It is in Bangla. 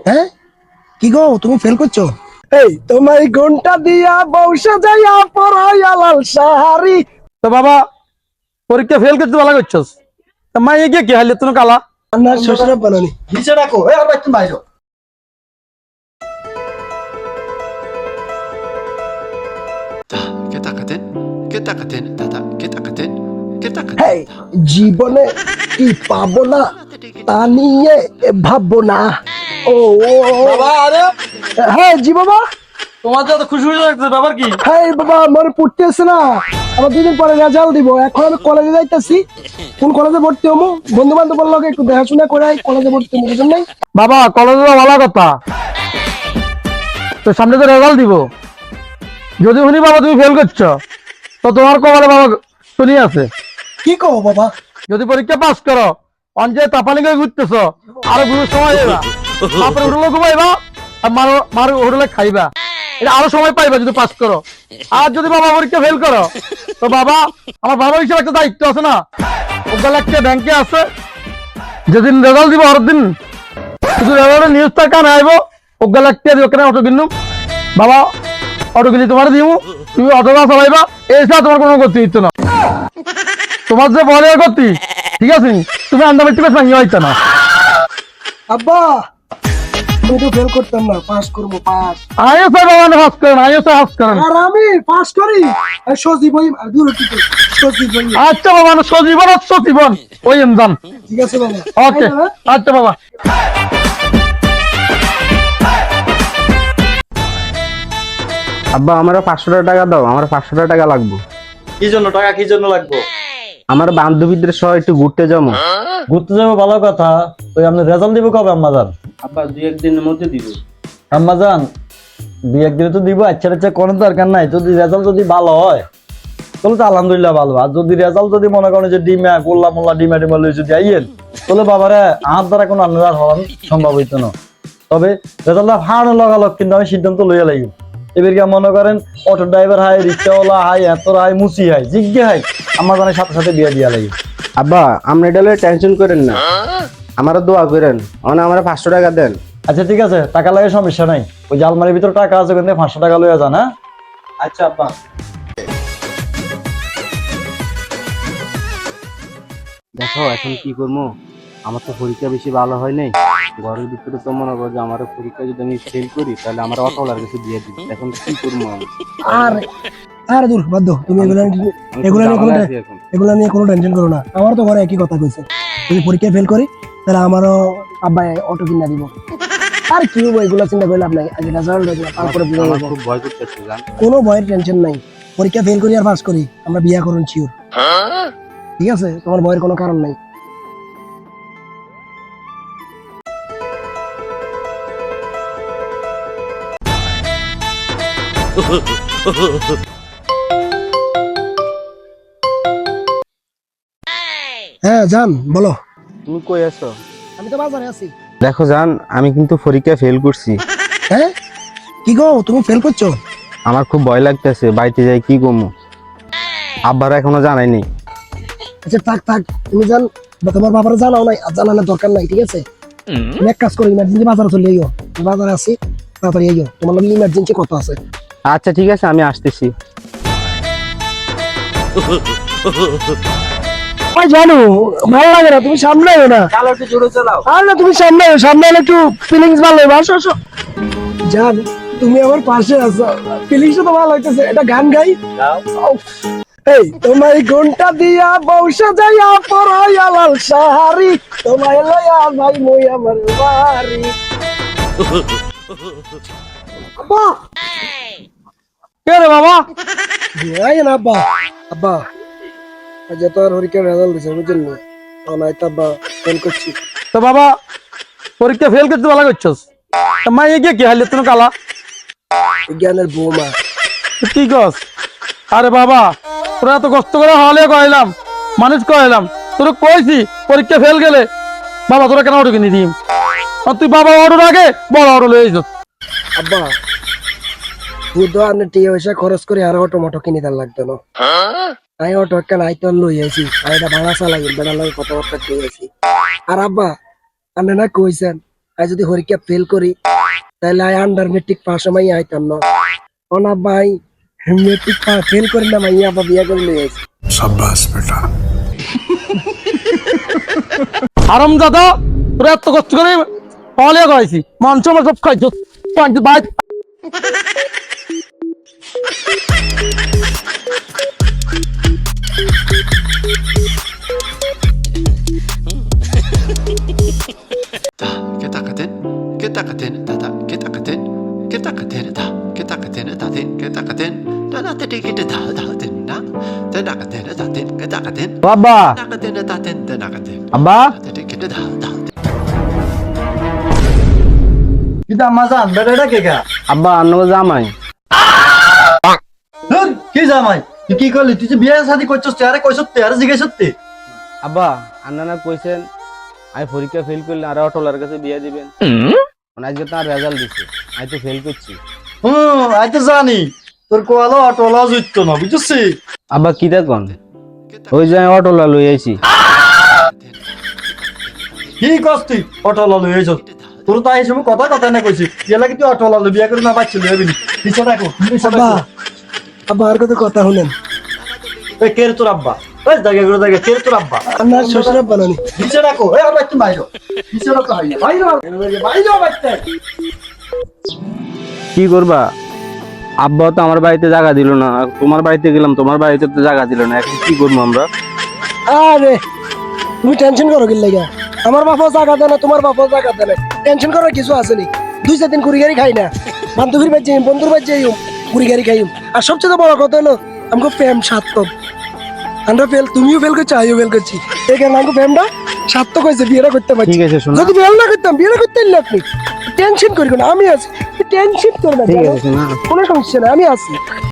হ্যাঁ? কি গো তুমি ফেল করছ? এই তোমার ঘণ্টা দিয়া বৌসা যাইয়া পরাইয়া লাল সাহারি তো বাবা পরীক্ষা ফেল করতে ভালো করছস? তা মা এগিয়ে কি হাইলে তুমি কালা? না শ্বশুর বানানি নিচে রাখো এই আর একটু বাইরে। জীবনে কি পাবো না? তা নিয়ে ভাববো না। ও ও, ও। বাবা আরে। হ্যাঁ জি বাবা। তোমার তো এত খুশি হয়ে যাচ্ছে ব্যাপার কি? হ্যাঁ বাবা আমার পড়তে আসছে না। আমার দুদিন পরে রেজাল্ট দিব। এখন আমি কলেজে যাইতেছি। কোন কলেজে ভর্তি হব? বন্ধু বান্ধব লগে একটু দেখাশোনা করে কলেজে ভর্তি হব বুঝলেন নাই? বাবা কলেজে যাওয়া ভালো কথা। তো সামনে তো রেজাল্ট দিব। যদি শুনি বাবা তুমি ফেল করছ। তো তোমার কপালে বাবা শুনি আছে। কি কো বাবা? যদি পরীক্ষা পাস করো অঞ্চলে তাপালি করে ঘুরতেছ আরও ঘুরে সময় যাবা তারপরে হোটেলে ঘুমাইবা আর মার মার খাইবা। এটা আরও সময় পাইবা যদি পাস করো। আর যদি বাবা পরীক্ষা ফেল করো, তো বাবা, আমার বাবা হিসেবে একটা দায়িত্ব আছে না? ওগুলো একটা ব্যাংকে আছে। যেদিন রেজাল্ট দিব দিন শুধু রেজাল্টের নিউজটা কান আইব ওগুলো একটা দিব, কেন অটো কিনুম বাবা, অটো কিনে তোমার দিব তুমি অটোটা চালাইবা এছাড়া তোমার কোনো গতি দিত না। তোমার যে বলে গতি, ঠিক আছে? তুমি আন্দামান টিপে ভাঙিয়ে হইতো না। আব্বা! আমি তো ফেল করতাম না পাস করব পাস বাবা হাস করেন হাস করেন। আর আমি পাস করি? আর সজীব আর দূর থেকে সজীব আচ্ছা বাবা না সজীবন আর সজীবন ওই ঠিক আছে বাবা। ওকে আচ্ছা বাবা। আব্বা আমারও পাঁচশো টাকা দাও আমার পাঁচশো টাকা লাগবে। কি জন্য টাকা কি জন্য লাগবে? আমার বান্ধবীদের সহ একটু ঘুরতে যাব। ঘুরতে যাব ভালো কথা। ওই আপনি রেজাল্ট দিব কবে আম্মাজান আব্বা দুই একদিনের মধ্যে দিব। আম্মাজান দুই একদিনে তো দিব আচ্ছা আচ্ছা কোনো দরকার নাই। যদি রেজাল্ট যদি ভালো হয় তাহলে তো আলহামদুলিল্লাহ ভালো। আর যদি রেজাল্ট যদি মনে করেন যে ডিমা গোল্লা মোল্লা ডিমা ডিমা লই যদি আইয়েন তাহলে বাবারে আমার দ্বারা কোনো আন্দাজ হওয়ার সম্ভব হইতো না। তবে রেজাল্টটা ফাড়ানো লাগালক কিন্তু আমি সিদ্ধান্ত লইয়া লাগি এবার কি মনে করেন অটো ড্রাইভার হাই রিক্সাওয়ালা হাই এতর হাই মুসি হাই জিজ্ঞে হাই আমার জানে সাথে সাথে বিয়ে দিয়া লাগে আব্বা আপনি এটা টেনশন করেন না। আমারও দোয়া করেন। মানে আমার পাঁচশো টাকা দেন। আচ্ছা ঠিক আছে টাকা লাগে সমস্যা নাই। ওই যে আলমারির ভিতরে টাকা আছে ওখান থেকে পাঁচশো টাকা লইয়া যান হ্যাঁ? আচ্ছা আব্বা। দেখো এখন কি করব? আমার তো পরীক্ষা বেশি ভালো হয় নাই। ঘরের ভিতরে তো মনে করো যে আমার পরীক্ষা যদি আমি ফেল করি তাহলে আমার অটোলার কাছে দিয়ে দিবি। এখন কি করব আমি? আর আর দূর বাদ দাও তুমি এগুলা এগুলো নিয়ে কোনো। এগুলা নিয়ে কোনো টেনশন করো না। আমার তো ঘরে একই কথা কইছে। যদি পরীক্ষা ফেল করি তাহলে আমারও আব্বা অটো কিনা দিব। আর কি হব এগুলো চিন্তা করলে আপনাকে আগে রেজাল্ট হয়ে যাবে, তারপরে খুব ভয় করতেছে জান। কোনো ভয়ের টেনশন নাই। পরীক্ষা ফেল করি আর পাস করি আমরা বিয়া করুন শিওর ঠিক আছে? তোমার ভয়ের কোনো কারণ নাই। হ্যাঁ জান বলো। তুমি কই আছো? আমি তো বাজারে আছি। দেখো জান আমি কিন্তু পরীক্ষা ফেল করছি। হ্যাঁ? কি গো তুমি ফেল করছ? আমার খুব ভয় লাগতেছে বাড়িতে যাই কি করব? আব্বারা এখনও জানাইনি আচ্ছা থাক থাক তুমি জান বা তোমার বাবার জানাও নাই আর জানানোর দরকার নাই ঠিক আছে? তুমি এক কাজ করো ইমার্জেন্সি বাজারে চলে আইও। বাজারে আছি তাড়াতাড়ি তোমার লাগে ইমার্জেন্সি কত আছে? আচ্ছা ঠিক আছে আমি আসতেছি। ওই জানো ভালো লাগে না তুমি সামনে আইও না। আর না তুমি সামনে আইলে একটু ফিলিংস ভালো হবে। আসো আসো। জান তুমি আমার পাশে আছো। ফিলিংসটা তো ভালো লাগতেছে। এটা গান গাই। এই তোমার ঘণ্টা দিয়া বৌসা যাইয়া পরাইয়া লাল সাহারি তোমায় লইয়া ভাই মই আমার বাড়ি। আব্বা কে রে বাবা আব্বা। আব্বা। আজ তো আর রেজাল্ট দিছে বুঝছেন না। তো আব্বা ফোন করছি। তো বাবা পরীক্ষা ফেল করতে ভালো করছস? তা মা এগিয়ে কি হাইলে তুমি কালা জ্ঞানের বৌমা। কি কস? আরে বাবা তোরা এত কষ্ট করে হলে কইলাম মানুষ কইলাম তোর কইছি পরীক্ষা ফেল গেলে বাবা তোরা কেন অটো কিনে দিম আর তুই বাবা অটোর আগে বড় অটো লয়ে যাস আব্বা তুই তো আর টিয়া পয়সা খরচ করে আর অটো মটো কিনে দেন লাগতো না। আমি অটো একটা লাইট লই আইছি। আর এটা ভাড়া চালাই বেড়া লাগে কথাবার্তা কই আইছি। আর আব্বা আপনি না কইছেন আর যদি পরীক্ষা ফেল করি তাহলে আই আন্ডার মেট্রিক পাস মাই আইতাম না। ওনা ভাই মেট্রিক ফেল করি না মাইয়া আব্বা বিয়া করে নিয়ে আসি আরাম দাদা তোরা এত কষ্ট করে পড়ালেখা করাইছি মাংস সব খাইছ। ভাই Da, kita katen, da, kita katen, taten, kita katen, da, da, tadi kita da, da, ten, da, da, katen, da, ten, kita katen, বাবা da, katen, da, ten, da, katen, আব্বা tadi kita da, da, কিন্তু আম্মা জান বেটা কে কা আব্বা অন্য জামাই কি জামাই তুই কি করলি তুই যে বিয়ে শাদি করছিস তুই আরে কইছস তুই আরে জিজ্ঞেস আব্বা আন্নানা কইছেন আমি পরীক্ষা ফেল করলে আর অটোলার কাছে বিয়ে দিবেন। মানে আজকে তার রেজাল্ট দিছে। আমি তো ফেল করছি। হুম আই তো জানি। তোর কোয়ালো অটোলা জুইত না বুঝছিস আব্বা কি দেখুন? ওই যে আমি অটোলা লই আইছি। কি কস তুই? অটোলা লই আইছ। তোর তো এই সময় কথা কথা না কইছি। এলা কি তুই অটোলা লই বিয়া করে না বাচ্চা লই আবিনি পিছে রাখো পিছে আব্বা রাখো। আব্বা আর কত কথা শুনেন? এই কের তোর আব্বা? ওই জায়গা করে জায়গা কের তোর আব্বা? আমার শ্বশুর আব্বা নানি। পিছে রাখো এই আমার বাচ্চা বাইরো। পিছে রাখো ভাই বাইরো বাইরো বাচ্চা কি করবা? আব্বা তো আমার বাড়িতে জায়গা দিল না। তোমার বাড়িতে গেলাম তোমার বাড়িতে তো জায়গা দিল না। এখন কি করব আমরা? আরে তুমি টেনশন করো কি লাগা আমার বাপাও জায়গা দেয় না তোমার বাপাও জায়গা দেয় না। টেনশন করার কিছু আছে নি? দুই চার দিন কুড়ি গাড়ি খাই না। বান্ধবীর বাড়ি যাই বন্ধুর বাড়ি যাই কুড়ি গাড়ি খাই আর সবচেয়ে বড় কথা হলো আমাকে প্রেম সার্থক। আমরা ফেল তুমিও ফেল করছ আমিও ফেল করছি। এই কারণে আমাকে প্রেমটা সার্থক হয়েছে বিয়েটা করতে পারছি। ঠিক আছে শোনা। যদি ফেল না করতাম বিয়েটা করতে আপনি। টেনশন করি না আমি আছি। টেনশন করবে কোনো সমস্যা নেই আমি আছি।